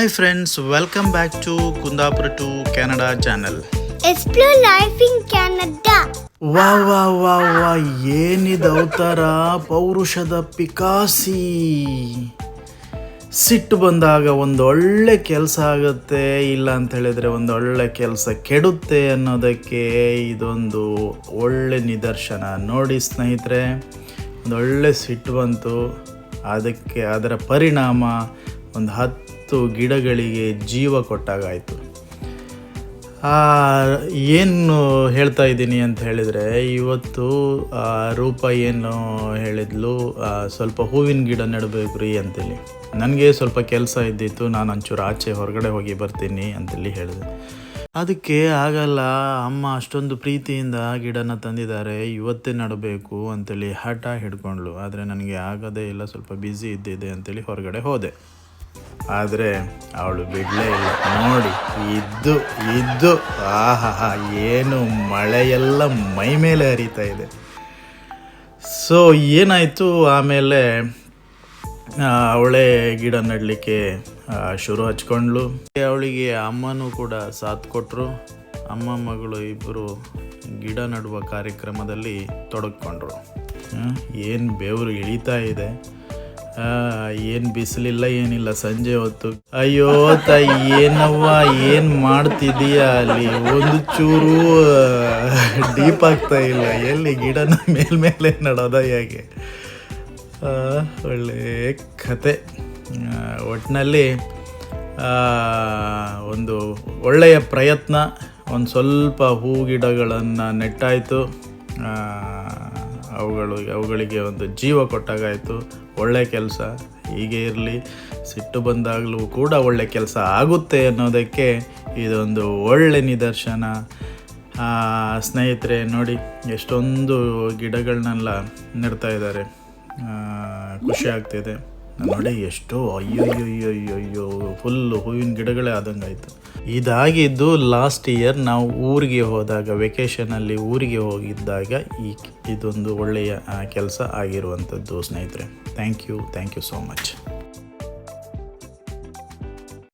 Hi friends welcome back to Kundapura to Canada channel explore life in Canada ವಾ ವಾ ವಾ ವಾ ಏನಿದ ಅವತಾರ ಪೌರುಷದ ಪಿಕಾಸಿ ಸಿಟ್ಟು ಬಂದಾಗ ಒಂದು ಒಳ್ಳೆ ಕೆಲಸ ಆಗುತ್ತೆ ಇಲ್ಲ ಅಂತ ಹೇಳಿದ್ರೆ ಒಂದು ಒಳ್ಳೆ ಕೆಲಸ ಕೆಡುತ್ತೆ ಅನ್ನೋದಕ್ಕೆ ಇದೊಂದು ಒಳ್ಳೆ ನಿದರ್ಶನ. ನೋಡಿ ಸ್ನೇಹಿತರೆ ಒಂದು ಒಳ್ಳೆ ಸಿಟ್ಟು ಬಂತು. ಅದಕ್ಕೆ ಅದರ ಪರಿಣಾಮ ಒಂದು ಹತ್ತು ಗಿಡಗಳಿಗೆ ಜೀವ ಕೊಟ್ಟಾಗಾಯಿತು. ಏನು ಹೇಳ್ತಾ ಇದ್ದೀನಿ ಅಂತ ಹೇಳಿದರೆ, ಇವತ್ತು ರೂಪ ಏನು ಹೇಳಿದ್ಲು ಸ್ವಲ್ಪ ಹೂವಿನ ಗಿಡ ನೆಡಬೇಕು ರೀ ಅಂತೇಳಿ. ನನಗೆ ಸ್ವಲ್ಪ ಕೆಲಸ ಇದ್ದಿತ್ತು, ನಾನು ಒಂಚೂರು ಆಚೆ ಹೊರಗಡೆ ಹೋಗಿ ಬರ್ತೀನಿ ಅಂತೇಳಿ ಹೇಳಿದೆ. ಅದಕ್ಕೆ ಆಗಲ್ಲ, ಅಮ್ಮ ಅಷ್ಟೊಂದು ಪ್ರೀತಿಯಿಂದ ಗಿಡನ ತಂದಿದ್ದಾರೆ, ಇವತ್ತೇ ನೆಡಬೇಕು ಅಂತೇಳಿ ಹಠ ಹಿಡ್ಕೊಂಡ್ಳು. ಆದರೆ ನನಗೆ ಆಗೋದೇ ಇಲ್ಲ, ಸ್ವಲ್ಪ ಬ್ಯುಸಿ ಇದ್ದಿದೆ ಅಂತೇಳಿ ಹೊರಗಡೆ ಹೋದೆ. ಆದರೆ ಅವಳು ಬಿಡಲೇ ಇಲ್ಲ. ನೋಡಿ, ಇದ್ದು ಇದ್ದು ಆಹಾ ಏನು ಮಳೆಯೆಲ್ಲ ಮೈ ಮೇಲೆ ಹರಿತಾ ಇದೆ. ಸೊ ಏನಾಯಿತು? ಆಮೇಲೆ ಅವಳೇ ಗಿಡ ನೆಡಲಿಕ್ಕೆ ಶುರು ಹಚ್ಕೊಂಡ್ಳು. ಅವಳಿಗೆ ಅಮ್ಮನೂ ಕೂಡ ಸಾಥ್ ಕೊಟ್ಟರು ಅಮ್ಮ ಮಗಳು ಇಬ್ಬರು ಗಿಡ ನೆಡುವ ಕಾರ್ಯಕ್ರಮದಲ್ಲಿ ತೊಡಗಿಕೊಂಡ್ರು. ಏನು ಬೆವರು ಇಳಿತಾ ಇದೆ. ಏನು ಬಿಸಿಲಿಲ್ಲ, ಏನಿಲ್ಲ. ಸಂಜೆ ಹೊತ್ತು. ಅಯ್ಯೋ ತಾಯಿ, ಏನವ್ವ, ಏನು ಮಾಡ್ತಿದೀಯ ಅಲ್ಲಿ? ಒಂದು ಚೂರು ಡೀಪ್ ಆಗ್ತಾ ಇಲ್ಲ. ಎಲ್ಲಿ ಗಿಡನ ಮೇಲ್ಮೇಲೆ ನಡೋದ ಹೇಗೆ? ಒಳ್ಳೆ ಕತೆ. ಒಟ್ಟಿನಲ್ಲಿ ಒಂದು ಒಳ್ಳೆಯ ಪ್ರಯತ್ನ. ಒಂದು ಸ್ವಲ್ಪ ಹೂ ಗಿಡಗಳನ್ನು ನೆಟ್ಟಾಯಿತು. ಅವುಗಳು, ಅವುಗಳಿಗೆ ಒಂದು ಜೀವ ಕೊಟ್ಟಾಗಾಯಿತು. ಒಳ್ಳೆಯ ಕೆಲಸ, ಹೀಗೆ ಇರಲಿ, ಸಿಟ್ಟು ಬಂದಾಗಲೂ ಕೂಡ ಒಳ್ಳೆ ಕೆಲಸ ಆಗುತ್ತೆ ಅನ್ನೋದಕ್ಕೆ ಇದೊಂದು ಒಳ್ಳೆ ನಿದರ್ಶನ. ಸ್ನೇಹಿತರೆ, ನೋಡಿ, ಎಷ್ಟೊಂದು ಗಿಡಗಳನ್ನೆಲ್ಲ ನೆಡ್ತಾ ಇದ್ದಾರೆ. ಖುಷಿ ಆಗ್ತಿದೆ. ನೋಡಿ ಎಷ್ಟೋ ಅಯ್ಯೋ ಅಯ್ಯೋ ಅಯ್ಯೋ ಅಯ್ಯೋ ಫುಲ್ಲು ಹೂವಿನ ಗಿಡಗಳೇ ಆದಂಗಾಯ್ತು. ಇದಾಗಿದ್ದು ಲಾಸ್ಟ್ ಇಯರ್ ನಾವು ಊರಿಗೆ ಹೋದಾಗ ವೆಕೇಷನಲ್ಲಿ ಊರಿಗೆ ಹೋಗಿದ್ದಾಗ ಈ ಇದೊಂದು ಒಳ್ಳೆಯ ಕೆಲಸ ಆಗಿರುವಂಥದ್ದು ಸ್ನೇಹಿತರೆ. Thank you thank you so much